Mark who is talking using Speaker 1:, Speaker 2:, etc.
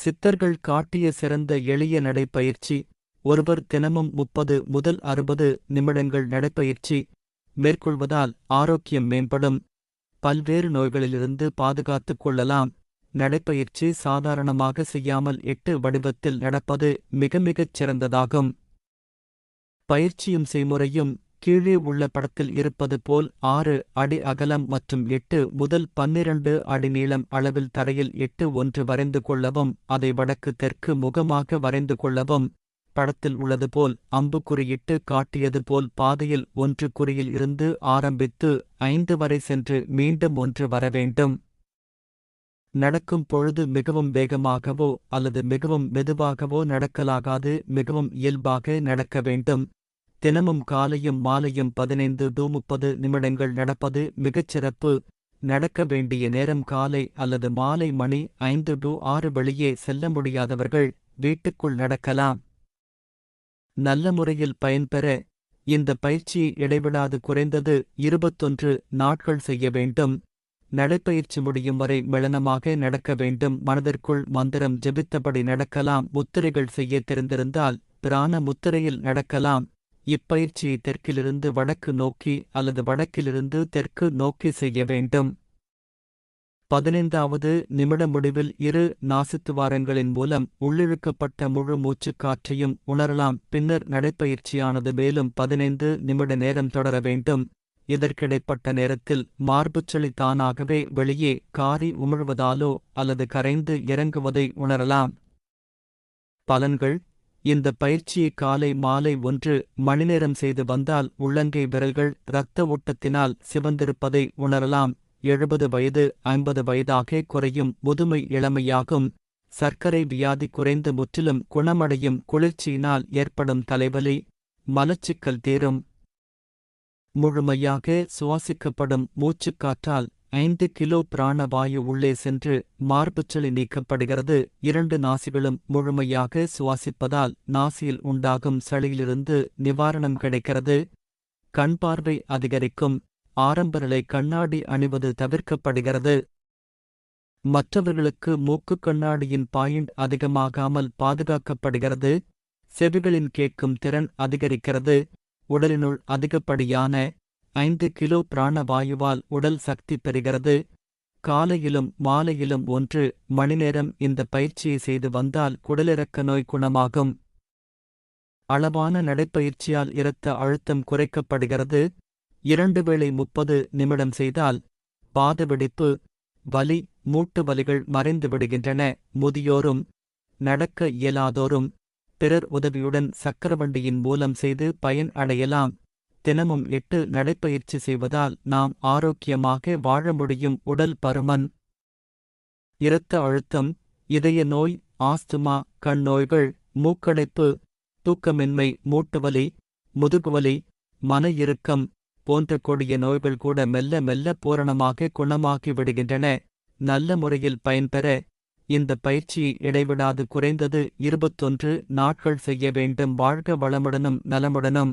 Speaker 1: சித்தர்கள் காட்டிய சிறந்த எளிய நடைப்பயிற்சி ஒருவர் தினமும் முப்பது முதல் அறுபது நிமிடங்கள் நடைப்பயிற்சி மேற்கொள்வதால் ஆரோக்கியம் மேம்படும். பல்வேறு நோய்களிலிருந்து பாதுகாத்துக் கொள்ளலாம். நடைப்பயிற்சி சாதாரணமாக செய்யாமல் எட்டு வடிவத்தில் நடப்பது மிக மிகச் சிறந்ததாகும். பயிற்சியும் செய்முறையும் கீழே உள்ள படத்தில் இருப்பது போல் ஆறு அடி அகலம் மற்றும் எட்டு முதல் பன்னிரண்டு அடி நீளம் அளவில் தரையில் எட்டு ஒன்று வரைந்து கொள்ளவும் அதை வடக்கு தெற்கு முகமாக வரைந்து கொள்ளவும் படத்தில் உள்ளது போல் அம்புக்குறியிட்டு காட்டியது போல் பாதையில் ஒன்று குறியில் இருந்து ஆரம்பித்து ஐந்து வரை சென்று மீண்டும் ஒன்று வர வேண்டும். நடக்கும் பொழுது மிகவும் வேகமாகவோ அல்லது மிகவும் மெதுவாகவோ நடக்கலாகாது மிகவும் இயல்பாக நடக்க வேண்டும். தினமும் காலையும் மாலையும் பதினைந்து டு முப்பது நிமிடங்கள் நடப்பது மிகச் சிறப்பு. நடக்க வேண்டிய நேரம் காலை அல்லது மாலை மணி ஐந்து டு ஆறு வெளியே செல்ல முடியாதவர்கள் வீட்டுக்குள் நடக்கலாம். நல்ல முறையில் பயன்பெற இந்த பயிற்சி இடைவிடாது குறைந்தது இருபத்தொன்று நாட்கள் செய்ய வேண்டும். நடைப்பயிற்சி முடியும் வரை மெளனமாக நடக்க வேண்டும். மனதிற்குள் மந்திரம் ஜெபித்தபடி நடக்கலாம். முத்திரைகள் செய்ய தெரிந்திருந்தால் பிராண முத்திரையில் நடக்கலாம். இப்பயிற்சியை தெற்கிலிருந்து வடக்கு நோக்கி அல்லது வடக்கிலிருந்து தெற்கு நோக்கி செய்ய வேண்டும். பதினைந்தாவது நிமிட முடிவில் இரு நாசித்துவாரங்களின் மூலம் உள்ளிழுக்கப்பட்ட முழு மூச்சுக் காற்றையும் உணரலாம். பின்னர் நடைப்பயிற்சியானது மேலும் பதினைந்து நிமிட நேரம் தொடர வேண்டும். இதற்கிடைப்பட்ட நேரத்தில் மார்புச்சளி தானாகவே வெளியே காரி உமிழ்வதாலோ அல்லது கரைந்து இறங்குவதை உணரலாம். பலன்கள் இந்த பயிற்சியை காலை மாலை ஒன்று மணிநேரம் செய்து வந்தால் உள்ளங்கை விரல்கள் இரத்த ஓட்டத்தினால் சிவந்திருப்பதை உணரலாம். எழுபது வயது ஐம்பது வயதாக குறையும் முதுமை இளமையாகும். சர்க்கரை வியாதி குறைந்து முற்றிலும் குணமடையும் குளிர்ச்சியினால் ஏற்படும் தலைவலி மலச்சிக்கல் தீரும். முழுமையாக சுவாசிக்கப்படும் மூச்சுக்காற்றால் ஐந்து கிலோ பிராணவாயு உள்ளே சென்று மார்புச்சளி நீக்கப்படுகிறது. இரண்டு நாசிகளும் முழுமையாக சுவாசிப்பதால் நாசியில் உண்டாகும் சளியிலிருந்து நிவாரணம் கிடைக்கிறது. கண் பார்வை அதிகரிக்கும். ஆரம்பநிலை கண்ணாடி அணிவது தவிர்க்கப்படுகிறது. மற்றவர்களுக்கு மூக்கு கண்ணாடியின் பாயிண்ட் அதிகமாகாமல் பாதுகாக்கப்படுகிறது. செவிகளின் கேட்கும் திறன் அதிகரிக்கிறது. உடலினுள் அதிகப்படியான ஐந்து கிலோ பிராணவாயுவால் உடல் சக்தி பெறுகிறது. காலையிலும் மாலையிலும் ஒன்று மணிநேரம் இந்த பயிற்சியை செய்து வந்தால் குடலிறக்க நோய் குணமாகும். அளவான நடைப்பயிற்சியால் இரத்த அழுத்தம் குறைக்கப்படுகிறது. இரண்டு வேளை முப்பது நிமிடம் செய்தால் பாத வெடிப்பு வலி மூட்டு வலிகள் மறைந்து விடுகின்றன. முதியோரும் நடக்க இயலாதோரும் பிறர் உதவியுடன் சக்கரவண்டியின் மூலம் செய்து பயன் அடையலாம். தினமும் எட்டு நடைப்பயிற்சி செய்வதால் நாம் ஆரோக்கியமாக வாழ முடியும் உடல் பருமன். இரத்த அழுத்தம் இதய நோய் ஆஸ்துமா கண் நோய்கள் மூக்கடைப்பு தூக்கமின்மை மூட்டுவலி முதுகுவலி மன இறுக்கம் போன்ற கொடிய நோய்கள் கூட மெல்ல மெல்ல பூரணமாக குணமாகி விடுகின்றன. நல்ல முறையில் பயன்பெற இந்த பயிற்சியை இடைவிடாது குறைந்தது இருபத்தொன்று நாட்கள் செய்ய வேண்டும். வாழ்க வளமுடனும் நலமுடனும்.